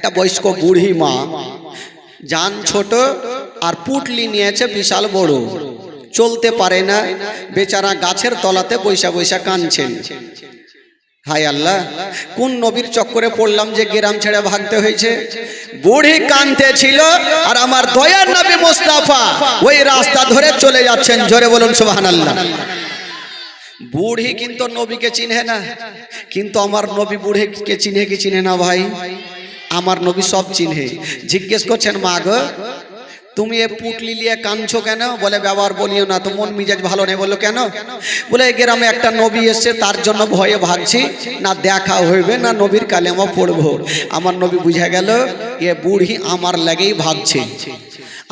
একটা বয়স্ক বুড়ি মা, যান ছোট আর পুটলি নিয়েছে বিশাল বড়। চলতে পারে না, বেচারা গাছের তলাতে বৈশা বৈশা কানছেন হাই আল্লাহ, কোন নবীর চক্করে পড়লাম যে গ্রাম ছেড়ে ভাগতে হয়েছে? বুড়ি কানতে ছিল আর আমার দয়ার নবী মোস্তাফা ওই রাস্তা ধরে চলে যাচ্ছেন। জোরে বলুন, সুবহানাল্লাহ। বুড়ি কিন্তু নবীকে চিনে না, কিন্তু আমার নবী বুড়িকে চিনে কি চিনে না ভাই? আমার নবী সব চিনে। জিজ্ঞেস করছেন, মা গো, তুমি এ পুটলি নিয়ে কাঁদছো কেন? বলে, ব্যবহার বলিও না, তো মন মিজাজ ভালো নেই। বলল, কেন? বলে গ্রামে একটা নবী এসছে, তার জন্য ভয়ে ভাগছি, না দেখা হইবে, না নবীর কালেমা পড়ব। আমার নবী বুঝা গেল, এ বুড়ি আমার লাগেই ভাগছে।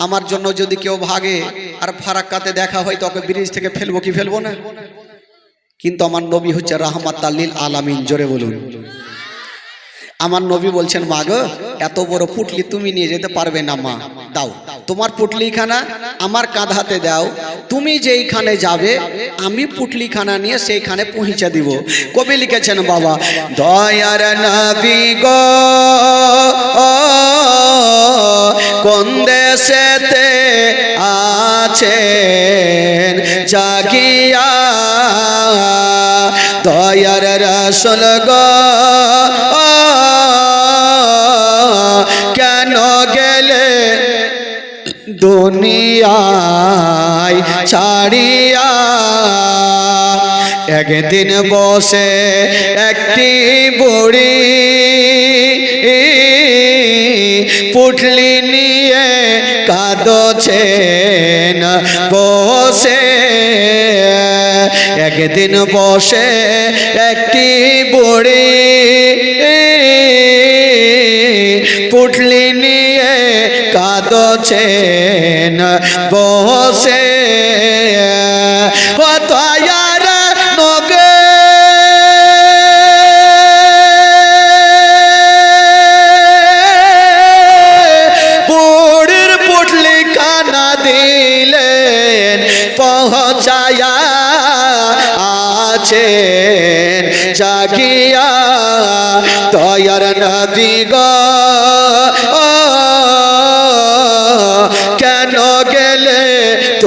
আমার জন্য যদি কেউ ভাগে আর ফারাক্কাতে দেখা হয় তোকে ব্রিজ থেকে ফেলব কি ফেলব না? কিন্তু আমার নবী হচ্ছে রাহমাত আল্লিল আলামিন, জোরে বলুন। আমার নবী বলছেন, মা গো, এত বড় পুটলি তুমি নিয়ে যেতে পারবে না, মা। দাও, তোমার পুটলিখানা আমার কাঁধাতে দাও। তুমি যেইখানে যাবে, আমি পুটলিখানা নিয়ে সেইখানে পৌঁছে দিব। কবি লিখেছেন, বাবা, দয়ার নবী গো কোন দেশেতে আছেন? জাগিয়া দয়ার রসল গো দুনিয়ায় ছাড়িয়া একদিন বসে একটি বুড়ি পুটলি নিয়ে কাঁদছেন। বসে একদিন বসে একটি বুড়ি কাঁদছেন বসে দিলেন পৌঁছায়া আছেন। জাগিয়া তয়ার নদী গো।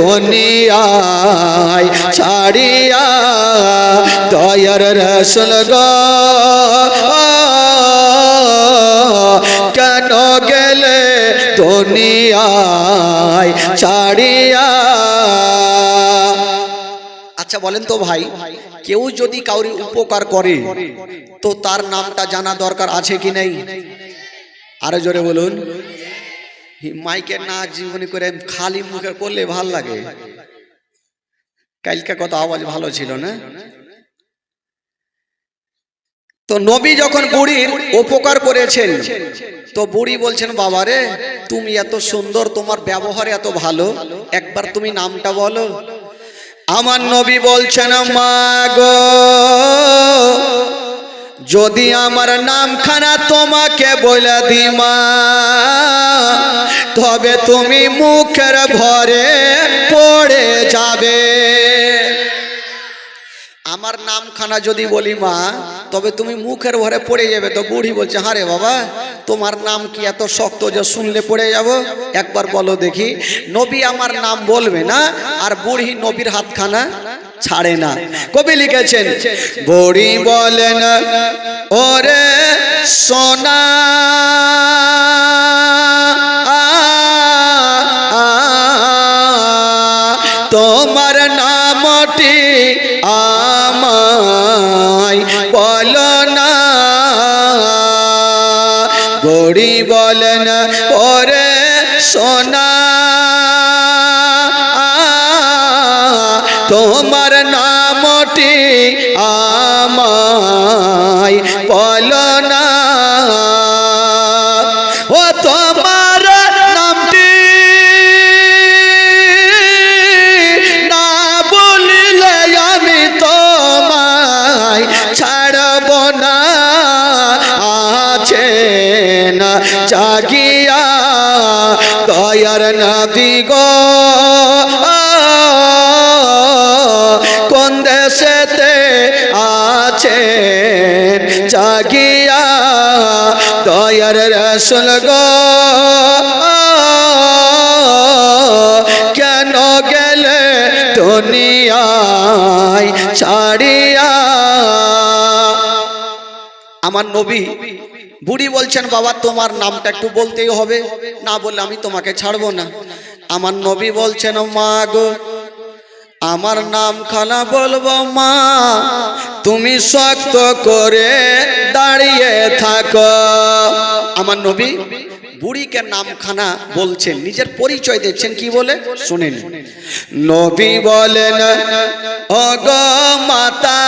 দুনিয়ায় ছাড়িয়া দয়ার রসল গো। কেন গেলে দুনিয়ায় ছাড়িয়া? আচ্ছা বলেন তো ভাই, কেউ যদি কাউরি উপকার করে, তো তার নামটা জানা দরকার আছে কি নেই? আরও জোরে বলুন। মাইকে না জীবনী করে খালি মুখে করলে ভালো লাগে। কালকে কত আওয়াজ ভালো ছিল না? তো নবী যখন বুড়ির উপকার করেছেন, তো বুড়ি বলছেন, বাবা রে, তুমি এত সুন্দর, তোমার ব্যবহার এত ভালো। একবার তুমি নামটা বলো। আমার নবী বলছেন, মা গো, যদি আমার নামখানা তোমাকে বলে দিমা তবে তুমি মুখের ভরে পড়ে যাবে। আমার নামখানা যদি বলি মা, তবে তুমি মুখের ভরে পড়ে যাবে। তো বুড়ি বলছে, হারে বাবা, তোমার নাম কি এত শক্ত যে শুনলে পড়ে যাব? একবার বলো দেখি। নবী আমার নাম বলবে না, আর বুড়ি নবীর হাতখানা ছাড়ে না। কবি লিখেছেন, বুড়ি বলেন, ওরে সোনা নামটি আমায় বলো না। গড়ি বলেন ওরে সোনা। তোমার নামটি আমায় বলো না। জাগিয়া দয়ার নবী গো। কোন দেশেতে আছেন? জাগিয়া দয়া দয়ার রসুল গো। কেন গেলে দুনিয়ায় ছাড়িয়া? আমার নবী বুড়ি বলছেন, বাবা, তোমার নামটা একটু বলতেই হবে। না বললে আমি তোমাকে ছাড়বো না। আমার নবী বলছেন, মা গো, আমার নাম খানা বলব, মা, তুমি শক্ত করে দাঁড়িয়ে থাকো। আমার নবী বুড়িকে নামখানা বলছেন, নিজের পরিচয় দিচ্ছেন, কি বলে? শুনেন। নবী বলেন অগ মাতা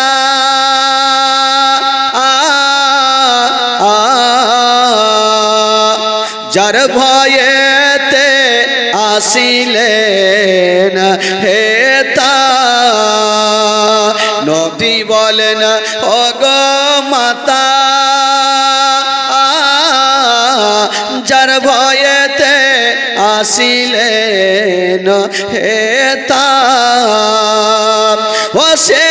যার ভয়েতে আসিলেন হে তা। নবী বলেন ও গো মাতা, যার ভয়েতে আসিলেন হে তা, ও সে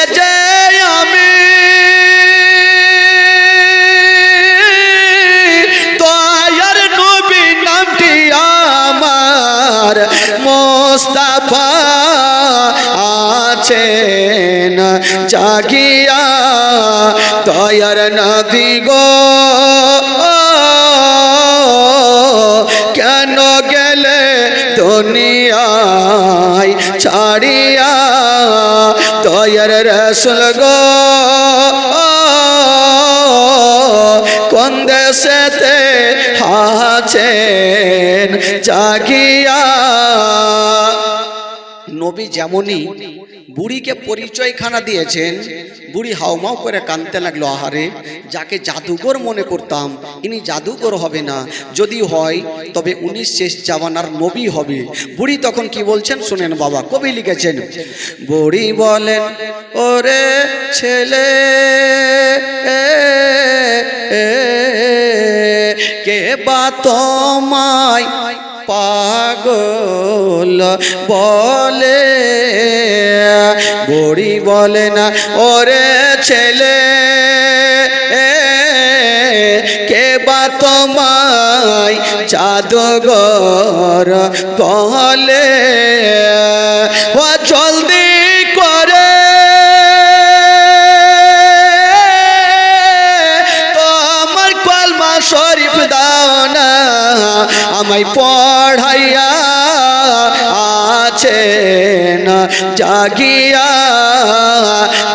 মোস্তাফা আছেন জাগিয়া দয়ার নবী গো। কেন গেলে দুনিয়ায় ছাড়িয়া দয়ার রসুল গো? কোন দেশেতে আছেন? জাগিয়া নবী যেমনই বুড়িকে পরিচয়খানা দিয়েছেন, বুড়ি হাউমাউ করে কানতে লাগল, আহারে, যাকে জাদুঘর মনে করতাম, ইনি জাদুঘর হবে না। যদি হয়, তবে উনি শেষ জামানার নবী হবে। বুড়ি তখন কি বলছেন? শুনেন বাবা, কবি লিখেছেন, বুড়ি বলেন, ওরে ছেলে কে বলে বড়ি বলে না, ওরে ছেলে কে বা তোমায় জাদুঘর বলে? ও জলদি করে। তোমার কলমা শরীফ দাও না, আমায় পড়াইয়া জাগিয়া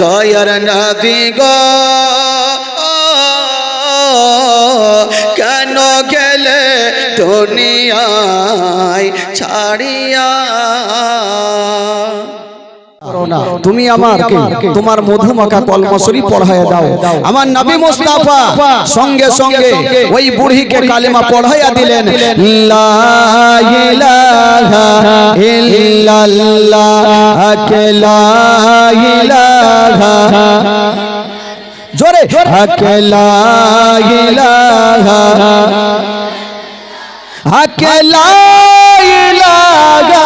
দয়ার নবী গো। কেন গেলে দুনিয়ায় ছাড়িয়া তুমি আমাকে তোমার মধুমাখা কলমসরি পড়ায় দাও। আমার নবী মুস্তাফা সঙ্গে সঙ্গে ওই বুড়িকে কালেমা পড়াইয়া দিলেন। লা ইলাহা ইল্লাল্লাহ লা ইলাহা। জোরে। লা ইলাহা। লা ইলাহা